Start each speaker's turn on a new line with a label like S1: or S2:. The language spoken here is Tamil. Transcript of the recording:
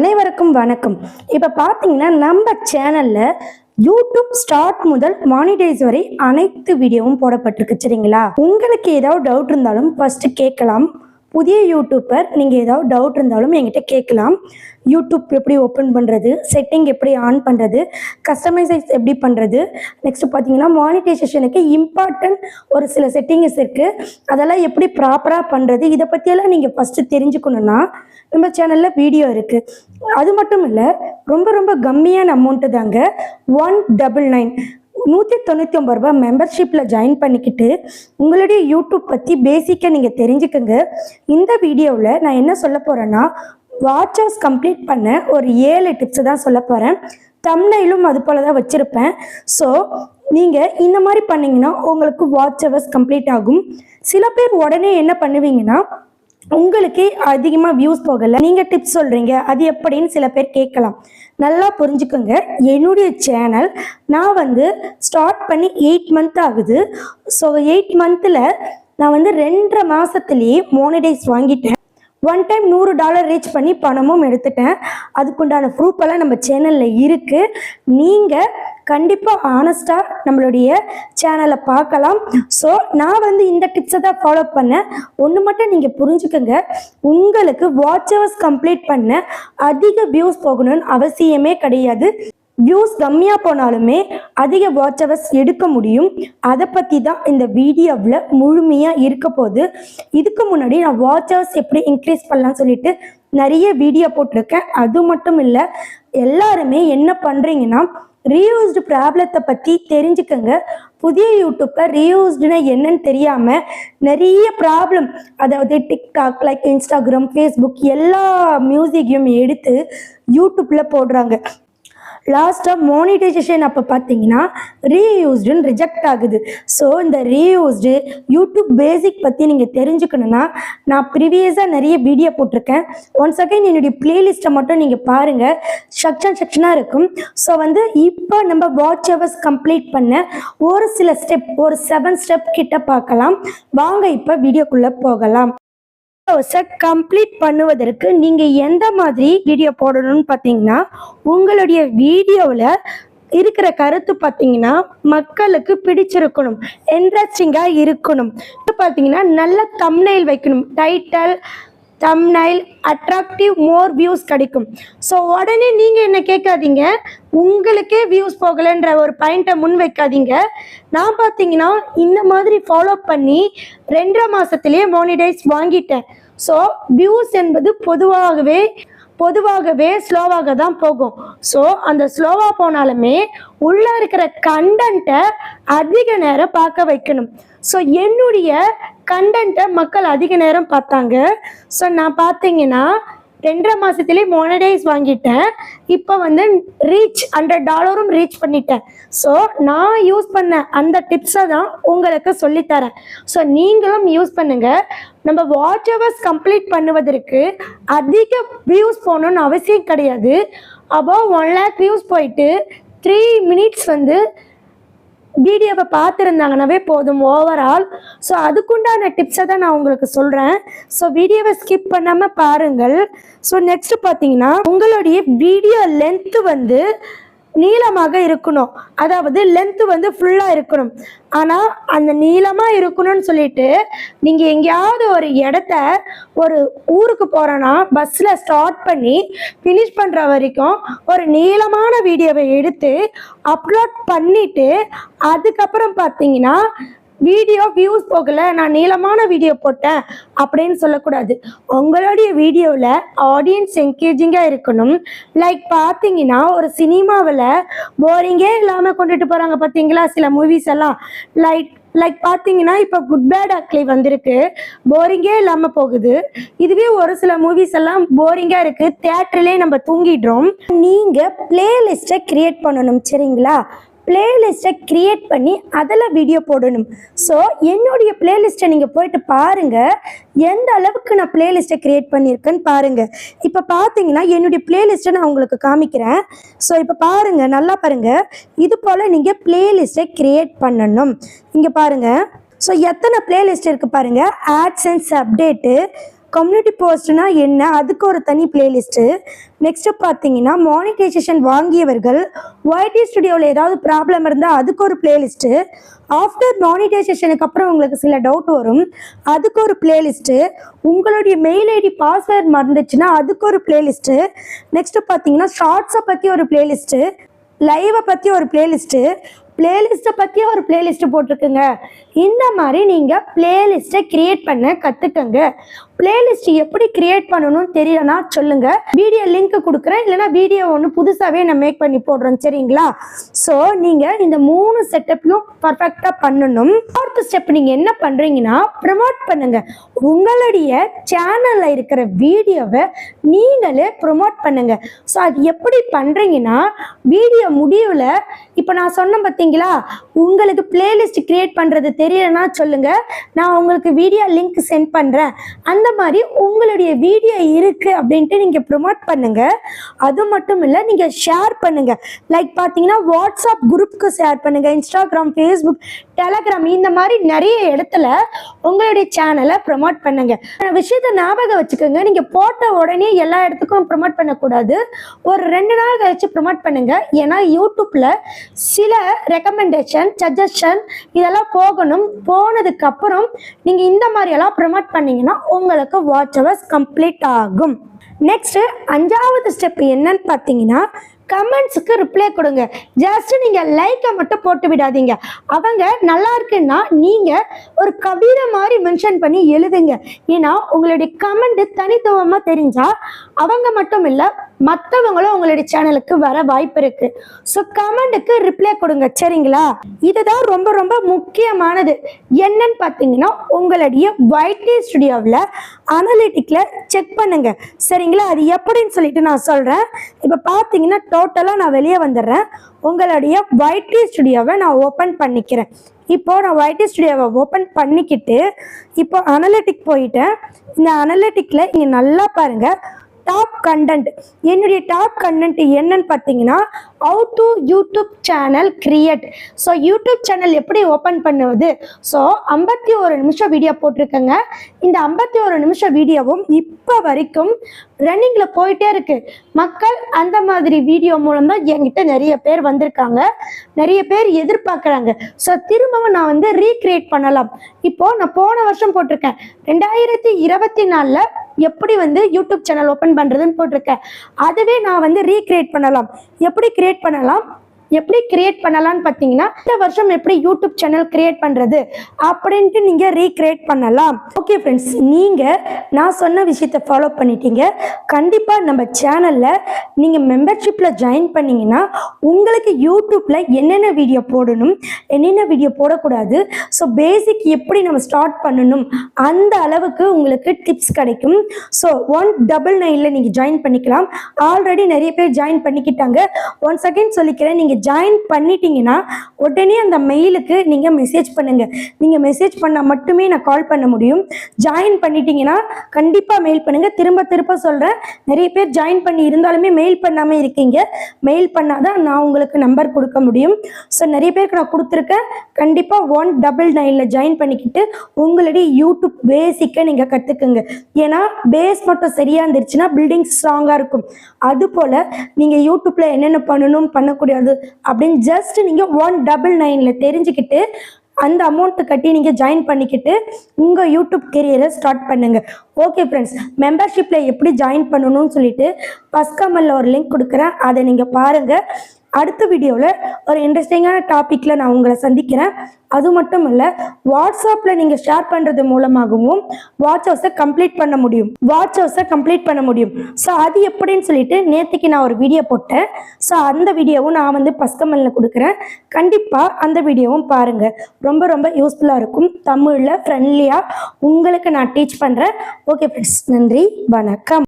S1: அனைவருக்கும் வணக்கம். இப்போ பார்த்தீங்கன்னா நம்ம சேனலில் யூடியூப் ஸ்டார்ட் முதல் மானிடைஸ் வரை அனைத்து வீடியோவும் போடப்பட்டிருக்கு சரிங்களா? உங்களுக்கு ஏதாவது டவுட் இருந்தாலும் ஃபஸ்ட்டு கேட்கலாம். புதிய யூடியூப்பர் நீங்கள் ஏதாவது டவுட் இருந்தாலும் என்கிட்ட கேட்கலாம். யூடியூப் எப்படி ஓப்பன் பண்ணுறது செட்டிங் எப்படி ஆன் பண்ணுறது கஸ்டமைசைஸ் எப்படி பண்ணுறது நெக்ஸ்ட் பார்த்தீங்கன்னா மானிட்டைசேஷனுக்கு இம்பார்ட்டன்ட் ஒரு சில செட்டிங்ஸ் இருக்குது அதெல்லாம் எப்படி ப்ராப்பராக பண்ணுறது இதை பற்றியெல்லாம் நீங்கள் ஃபஸ்ட்டு தெரிஞ்சுக்கணுன்னா நம்ம சேனலில் வீடியோ இருக்குது அது மட்டும் இல்லை ரொம்ப ரொம்ப கம்மியான அமௌண்ட்டு தாங்க ஒன் டபுள் நைன் நூற்றி தொண்ணூற்றி ஒம்பது ரூபாய் மெம்பர்ஷிப்பில் ஜாயின் பண்ணிக்கிட்டு உங்களுடைய யூடியூப் பற்றி பேசிக்காக நீங்கள் தெரிஞ்சுக்கங்க. இந்த வீடியோவில் நான் என்ன சொல்ல போகிறேன்னா வாட்ச் ஹவுஸ் கம்ப்ளீட் பண்ண ஒரு ஏழு டிப்ஸை தான் சொல்ல போகிறேன் தம்னையிலும் அது போல தான் வச்சுருப்பேன். ஸோ நீங்கள் இந்த மாதிரி பண்ணிங்கன்னா உங்களுக்கு வாட்ச் ஹவர்ஸ் கம்ப்ளீட் ஆகும். சில பேர் உடனே என்ன பண்ணுவீங்கன்னா உங்களுக்கே அதிகமாக வியூஸ் போகலை. நீங்கள் டிப்ஸ் சொல்கிறீங்க அது எப்படின்னு சில பேர் கேட்கலாம். நல்லா புரிஞ்சுக்கோங்க. என்னுடைய சேனல் நான் வந்து ஸ்டார்ட் பண்ணி எயிட் மந்த் ஆகுது. ஸோ எயிட் மந்த்தில் நான் வந்து ரெண்டரை மாதத்துலேயே மோனிடைஸ் வாங்கிட்டேன். ஒன் டைம் நூறு டாலர் ரீச் பண்ணி பணமும் எடுத்துட்டேன். அதுக்குண்டான ப்ரூஃப் எல்லாம் நம்ம சேனலில் இருக்குது நீங்கள் கண்டிப்பாக ஆனஸ்டாக நம்மளுடைய சேனலை பார்க்கலாம். ஸோ நான் வந்து இந்த டிப்ஸை தான் ஃபாலோ பண்ணேன். ஒன்று மட்டும் நீங்கள் புரிஞ்சுக்கோங்க. உங்களுக்கு வாட்ச் ஹவர்ஸ் கம்ப்ளீட் பண்ண அதிக வியூஸ் போகணும்னு அவசியமே கிடையாது. வியூஸ் கம்மியாக போனாலுமே அதிக வாட்ச் ஹவர்ஸ் எடுக்க முடியும். அதை பற்றி தான் இந்த வீடியோவில் முழுமையாக இருக்க போகுது. இதுக்கு முன்னாடி நான் வாட்ச் ஹவர்ஸ் எப்படி இன்க்ரீஸ் பண்ணலாம்னு சொல்லிட்டு நிறைய வீடியோ போட்டிருக்கேன். அது மட்டும் இல்லை எல்லாருமே என்ன பண்ணுறீங்கன்னா ரீயூஸ்டு ப்ராப்ளத்தை பற்றி தெரிஞ்சுக்கங்க. புதிய யூடியூப்பை ரீயூஸ்டுனா என்னன்னு தெரியாமல் நிறைய ப்ராப்ளம் அதாவது டிக்டாக் லைக் இன்ஸ்டாகிராம் ஃபேஸ்புக் எல்லா மியூசிக்கையும் எடுத்து யூடியூப்பில் போடுறாங்க. லாஸ்ட்டாக மோனிடைசேஷன் அப்போ பார்த்தீங்கன்னா ரீயூஸ்டுன்னு ரிஜெக்ட் ஆகுது. ஸோ இந்த ரீயூஸ்டு யூடியூப் பேசிக் பற்றி நீங்கள் தெரிஞ்சுக்கணுன்னா நான் ப்ரீவியஸாக நிறைய வீடியோ போட்டிருக்கேன். ஒன்ஸ் அகைன் என்னுடைய பிளேலிஸ்ட்டை மட்டும் நீங்கள் பாருங்கள் செக்ஷன் செக்ஷனாக இருக்கும். ஸோ வந்து இப்போ நம்ம வாட்ச் ஹவர்ஸ் கம்ப்ளீட் பண்ண ஒரு சில ஸ்டெப் ஒரு செவன் ஸ்டெப் கிட்ட பார்க்கலாம். வாங்க இப்போ வீடியோக்குள்ளே போகலாம். வீடியோஸை கம்ப்ளீட் பண்ணுவதற்கு நீங்கள் எந்த மாதிரி வீடியோ போடணும்னு பார்த்தீங்கன்னா உங்களுடைய வீடியோவில் இருக்கிற கருத்து பார்த்தீங்கன்னா மக்களுக்கு பிடிச்சிருக்கணும் இன்ட்ரெஸ்டிங்காக இருக்கணும். இப்போ பார்த்தீங்கன்னா நல்ல தம்னைல் வைக்கணும். Title thumbnail attractive more views கிடைக்கும். ஸோ உடனே நீங்கள் என்ன கேட்காதீங்க உங்களுக்கே வியூஸ் போகலைன்ற ஒரு பாயிண்ட்டை முன் வைக்காதீங்க. நான் பார்த்தீங்கன்னா இந்த மாதிரி ஃபாலோ பண்ணி ரெண்டரை மாதத்துலேயே மோனிடைஸ் வாங்கிட்டேன். ஸோ வியூஸ் என்பது பொதுவாகவே பொதுவாகவே ஸ்லோவாக தான் போகும். ஸோ அந்த ஸ்லோவாக போனாலுமே உள்ளே இருக்கிற கண்டென்ட்டை அதிக நேரம் பார்க்க வைக்கணும். ஸோ என்னுடைய கண்டென்ட்டை மக்கள் அதிக நேரம் பார்த்தாங்க. ஸோ நான் பார்த்தீங்கன்னா ரெண்டரை மாதத்துலேயே மோனடைஸ் வாங்கிட்டேன். இப்போ வந்து ரீச் ஹண்ட்ரட் டாலரும் ரீச் பண்ணிட்டேன். ஸோ நான் யூஸ் பண்ண அந்த டிப்ஸை தான் உங்களுக்கு சொல்லித்தரேன். ஸோ நீங்களும் யூஸ் பண்ணுங்கள் நம்ம வாட்ச் ஹவர்ஸ் கம்ப்ளீட் பண்ணுவதற்கு அதிக வியூஸ் போகணுன்னு அவசியம் கிடையாது. அபவ் ஒன் லேக் வியூஸ் போயிட்டு த்ரீ மினிட்ஸ் வந்து வீடியோவை பார்த்துருந்தாங்கனாவே போதும் ஓவரால் ஸோ அதுக்குண்டான டிப்ஸை தான் நான் உங்களுக்கு சொல்கிறேன் ஸோ வீடியோவை ஸ்கிப் பண்ணாமல் பாருங்கள். ஸோ நெக்ஸ்ட் பார்த்தீங்கன்னா உங்களுடைய வீடியோ லென்த்து வந்து நீளமாக இருக்கணும். அதாவது லென்த்து வந்து ஃபுல்லாக இருக்கணும். ஆனால் அந்த நீளமாக இருக்கணும்னு சொல்லிட்டு நீங்கள் எங்கேயாவது ஒரு இடத்த ஒரு ஊருக்கு போகிறோன்னா பஸ்ஸில் ஸ்டார்ட் பண்ணி ஃபினிஷ் பண்ணுற வரைக்கும் ஒரு நீளமான வீடியோவை எடுத்து அப்லோட் பண்ணிவிட்டு அதுக்கப்புறம் பார்த்தீங்கன்னா வீடியோ வியூஸ் போகல நான் நீளமான வீடியோ போட்டேன் அப்படின்னு சொல்லக்கூடாது. உங்களுடைய வீடியோவில் ஆடியன்ஸ் என்கேஜிங்காக இருக்கணும். லைக் பார்த்தீங்கன்னா ஒரு சினிமாவில் போரிங்கே இல்லாமல் கொண்டுட்டு போகிறாங்க பார்த்தீங்களா சில மூவிஸ் எல்லாம். லைக் லைக் பார்த்தீங்கன்னா இப்போ குட் பேட் அக்லி வந்திருக்கு. போரிங்கே இல்லாமல் போகுது. இதுவே ஒரு சில மூவிஸ் எல்லாம் போரிங்காக இருக்குது தேட்டர்லேயே நம்ம தூங்கிடுறோம். நீங்கள் பிளேலிஸ்ட்டை க்ரியேட் பண்ணணும் சரிங்களா? பிளேலிஸ்ட்டை க்ரியேட் பண்ணி அதில் வீடியோ போடணும். ஸோ என்னுடைய பிளேலிஸ்ட்டை நீங்கள் போயிட்டு பாருங்கள் எந்த அளவுக்கு நான் பிளேலிஸ்ட்டை க்ரியேட் பண்ணியிருக்கேன்னு பாருங்கள் இப்போ பார்த்தீங்கன்னா என்னுடைய பிளேலிஸ்ட்டை நான் உங்களுக்கு காமிக்கிறேன். ஸோ இப்போ பாருங்கள் நல்லா பாருங்கள் இது போல் நீங்கள் பிளேலிஸ்ட்டை க்ரியேட் பண்ணணும். இங்கே பாருங்கள் ஸோ எத்தனை பிளேலிஸ்ட் இருக்குது பாருங்கள் ஆட்ஸ் ஆட்சன்ஸ் அப்டேட்டு கம்யூனிட்டி போஸ்ட்னா என்ன? அதுக்கு ஒரு தனி பிளேலிஸ்ட்டு நெக்ஸ்ட்டு பார்த்தீங்கன்னா மானிட்டைசேஷன் வாங்கியவர்கள் ஒய்டி ஸ்டுடியோவில் ஏதாவது ப்ராப்ளம் இருந்தால் அதுக்கு ஒரு பிளேலிஸ்ட்டு ஆஃப்டர் மானிட்டைசேஷனுக்கு அப்புறம் உங்களுக்கு சில டவுட் வரும். அதுக்கு ஒரு பிளேலிஸ்ட்டு உங்களுடைய மெயில் ஐடி பாஸ்வேர்ட் மறந்துச்சுன்னா அதுக்கு ஒரு பிளேலிஸ்ட்டு நெக்ஸ்ட்டு பார்த்தீங்கன்னா ஷார்ட்ஸை பற்றி ஒரு பிளேலிஸ்ட்டு லைவை பற்றி ஒரு பிளேலிஸ்ட்டு பிளேலிஸ்ட்டை பற்றி ஒரு பிளேலிஸ்ட்டு போட்டிருக்குங்க. இந்த மாதிரி நீங்கள் பிளேலிஸ்ட்டை க்ரியேட் பண்ண கற்றுக்கங்க பிளேலிஸ்ட் எப்படி கிரியேட் பண்ணணும்னு தெரியலனா சொல்லுங்க. வீடியோ லிங்க் கொடுக்குறேன். இல்லைனா வீடியோ ஒன்று புதுசாகவே நான் மேக் பண்ணி போடுறேன். சரிங்களா? ஸோ நீங்கள் இந்த மூணு செட்டப்பையும் பர்ஃபெக்டாக பண்ணணும். ஃபோர்த் ஸ்டெப் நீங்கள் என்ன பண்ணுறீங்கன்னா ப்ரமோட் பண்ணுங்க. உங்களுடைய சேனலில் இருக்கிற வீடியோவை நீங்களே ப்ரொமோட் பண்ணுங்க. ஸோ அது எப்படி பண்ணுறீங்கன்னா வீடியோ முடிவில் இப்போ நான் சொன்னேன் பார்த்தீங்களா உங்களுக்கு பிளேலிஸ்ட் கிரியேட் பண்ணுறது தெரியலன்னா சொல்லுங்கள் நான் உங்களுக்கு வீடியோ லிங்க் சென்ட் பண்ணுறேன் அந்த மாதிரி உங்களுடைய வீடியோ இருக்குது அப்படின்ட்டு நீங்கள் ப்ரொமோட் பண்ணுங்கள் அது மட்டும் இல்லை நீங்கள் ஷேர் பண்ணுங்கள் லைக் பார்த்தீங்கன்னா வாட்ஸ்அப் குரூப்புக்கு ஷேர் பண்ணுங்கள் இன்ஸ்டாகிராம் ஃபேஸ்புக் டெலகிராம் இந்த மாதிரி நிறைய இடத்துல உங்களுடைய சேனலை ப்ரொமோட் பண்ணுங்கள் விஷயத்தை ஞாபகம் வச்சுக்கோங்க. நீங்கள் போட்ட உடனே எல்லா இடத்துக்கும் ப்ரொமோட் பண்ணக்கூடாது. ஒரு ரெண்டு நாள் கழிச்சு ப்ரொமோட் பண்ணுங்கள் ஏன்னா யூடியூப்பில் சில ரெக்கமெண்டேஷன் சஜஷன் இதெல்லாம் போகணும். போனதுக்கப்புறம் நீங்கள் இந்த மாதிரியெல்லாம் ப்ரொமோட் பண்ணிங்கன்னா உங்களை உங்களுக்கு வாட்ச் ஹவர்ஸ் கம்ப்ளீட் ஆகும். நெக்ஸ்ட் அஞ்சாவது ஸ்டெப் என்னன்னு பார்த்தீங்கன்னா கமெண்ட்ஸுக்கு ரிப்ளை கொடுங்க. ஜஸ்ட் நீங்கள் லைக்கை மட்டும் போட்டு விடாதீங்க. அவங்க நல்லா இருக்குன்னா நீங்கள் ஒரு கவிதை மாதிரி மென்ஷன் பண்ணி எழுதுங்க. ஏன்னா உங்களுடைய கமெண்ட் தனித்துவமாக தெரிஞ்சால் அவங்க மட்டும் இல்லை மற்றவங்களும் உங்களுடைய சேனலுக்கு வர வாய்ப்பு இருக்கு. ஸோ கமெண்ட்டுக்கு ரிப்ளை கொடுங்க சரிங்களா? இதுதான் ரொம்ப ரொம்ப முக்கியமானது. என்னன்னு பார்த்தீங்கன்னா உங்களுடைய ஒயிட்லி ஸ்டுடியோவில் அனலிட்டிக்கில் செக் பண்ணுங்க. சரிங்களா? அது எப்படின்னு சொல்லிட்டு நான் சொல்கிறேன் இப்போ பார்த்தீங்கன்னா டோட்டலாக நான் வெளியே வந்துடுறேன். உங்களுடைய ஒயிட்டி ஸ்டுடியோவை நான் ஓப்பன் பண்ணிக்கிறேன். இப்போது நான் ஒயிட்டி ஸ்டுடியோவை ஓப்பன் பண்ணிக்கிட்டு இப்போ அனலிட்டிக் போயிட்டேன். இந்த அனலிட்டிக்கில் இங்கே நல்லா பாருங்கள் டாப் கண்டென்ட் என்னுடைய டாப் கண்டென்ட் என்னன்னு பார்த்தீங்கன்னா how to YouTube channel create so YouTube channel எப்படி ஓப்பன் பண்ணுவது? ஸோ ஐம்பத்தி ஒரு நிமிஷம் வீடியோ போட்டிருக்கேங்க. இந்த ஐம்பத்தி ஒரு நிமிஷம் வீடியோவும் இப்போ வரைக்கும் ரன்னிங்கில் போயிட்டே இருக்கு. மக்கள் அந்த மாதிரி வீடியோ மூலமாக என்கிட்ட நிறைய பேர் வந்திருக்காங்க. நிறைய பேர் எதிர்பார்க்குறாங்க. ஸோ திரும்பவும் நான் வந்து ரீக்ரியேட் பண்ணலாம். இப்போ நான் போன வருஷம் போட்டிருக்கேன். ரெண்டாயிரத்தி இருபத்தி நாலில் எப்படி வந்து யூடியூப் சேனல் ஓப்பன் பண்ணுறதுன்னு போட்டிருக்கேன். அதுவே நான் வந்து ரீக்ரியேட் பண்ணலாம். எப்படி கிரியேட் பண்ணலாம்? எப்படி கிரியேட் பண்ணலாம்னு பார்த்தீங்கன்னா இந்த வருஷம் எப்படி யூடியூப் சேனல் கிரியேட் பண்ணுறது அப்படின்ட்டு நீங்கள் ரீக்ரியேட் பண்ணலாம். ஓகே ஃப்ரெண்ட்ஸ் நீங்கள் நான் சொன்ன விஷயத்தை ஃபாலோ பண்ணிட்டீங்க. கண்டிப்பாக நம்ம சேனலில் நீங்கள் மெம்பர்ஷிப்பில் ஜாயின் பண்ணீங்கன்னா உங்களுக்கு யூடியூப்பில் என்னென்ன வீடியோ போடணும் என்னென்ன வீடியோ போடக்கூடாது ஸோ பேசிக் எப்படி நம்ம ஸ்டார்ட் பண்ணணும் அந்த அளவுக்கு உங்களுக்கு டிப்ஸ் கிடைக்கும். ஸோ ஒன் டபுள் நைனில் நீங்கள் ஜாயின் பண்ணிக்கலாம். ஆல்ரெடி நிறைய பேர் ஜாயின் பண்ணிக்கிட்டாங்க. ஒன் செகண்ட் சொல்லிக்கிறேன் நீங்கள் ஜாயின் பண்ணிட்டீங்கன்னா உடனே அந்த மெயிலுக்கு நீங்கள் மெசேஜ் பண்ணுங்கள் நீங்கள் மெசேஜ் பண்ணால் மட்டுமே நான் கால் பண்ண முடியும். ஜாயின் பண்ணிட்டீங்கன்னா கண்டிப்பாக மெயில் பண்ணுங்கள் திரும்ப திரும்ப சொல்கிறேன் நிறைய பேர் ஜாயின் பண்ணி இருந்தாலுமே மெயில் பண்ணாமல் இருக்கீங்க. மெயில் பண்ணால் தான் நான் உங்களுக்கு நம்பர் கொடுக்க முடியும். ஸோ நிறைய பேருக்கு நான் கொடுத்துருக்கேன். கண்டிப்பாக ஒன் டபுள் நைனில் ஜாயின் பண்ணிக்கிட்டு உங்களுடைய யூடியூப் பேசிக்கை நீங்கள் கற்றுக்குங்க ஏன்னா பேஸ் மட்டும் சரியாக இருந்துருச்சுன்னா பில்டிங் ஸ்ட்ராங்காக இருக்கும். அதுபோல் நீங்கள் யூடியூப்பில் என்னென்ன பண்ணணும் பண்ணக்கூடாது அப்படின்னு ஜஸ்ட் நீங்கள் ஒன் டபுள் நைனில் தெரிஞ்சுக்கிட்டு அந்த அமௌண்ட்டு கட்டி நீங்கள் ஜாயின் பண்ணிக்கிட்டு உங்கள் யூடியூப் கெரியரை ஸ்டார்ட் பண்ணுங்கள் ஓகே ஃப்ரெண்ட்ஸ் மெம்பர்ஷிப்பில் எப்படி ஜாயின் பண்ணணும்னு சொல்லிட்டு பஸ்கமலில் ஒரு லிங்க் கொடுக்குறேன். அதை நீங்கள் பாருங்கள் அடுத்த வீடியோவில் ஒரு இன்ட்ரெஸ்டிங்கான டாப்பிக்கில் நான் உங்களை சந்திக்கிறேன். அது மட்டும் இல்லை வாட்ஸ்அப்பில் நீங்கள் ஷேர் பண்ணுறது மூலமாகவும் வாட்ச் ஹவுஸை கம்ப்ளீட் பண்ண முடியும். வாட்ச் ஹவுஸை கம்ப்ளீட் பண்ண முடியும். ஸோ அது எப்படின்னு சொல்லிட்டு நேற்றுக்கு நான் ஒரு வீடியோ போட்டேன். ஸோ அந்த வீடியோவும் நான் வந்து பஸ்கமலில் கொடுக்குறேன். கண்டிப்பாக அந்த வீடியோவும் பாருங்கள் ரொம்ப ரொம்ப யூஸ்ஃபுல்லாக இருக்கும். தமிழில் ஃப்ரெண்ட்லியாக உங்களுக்கு நான் டீச் பண்ணுறேன் ஓகே ஃப்ரெண்ட்ஸ் நன்றி. வணக்கம்.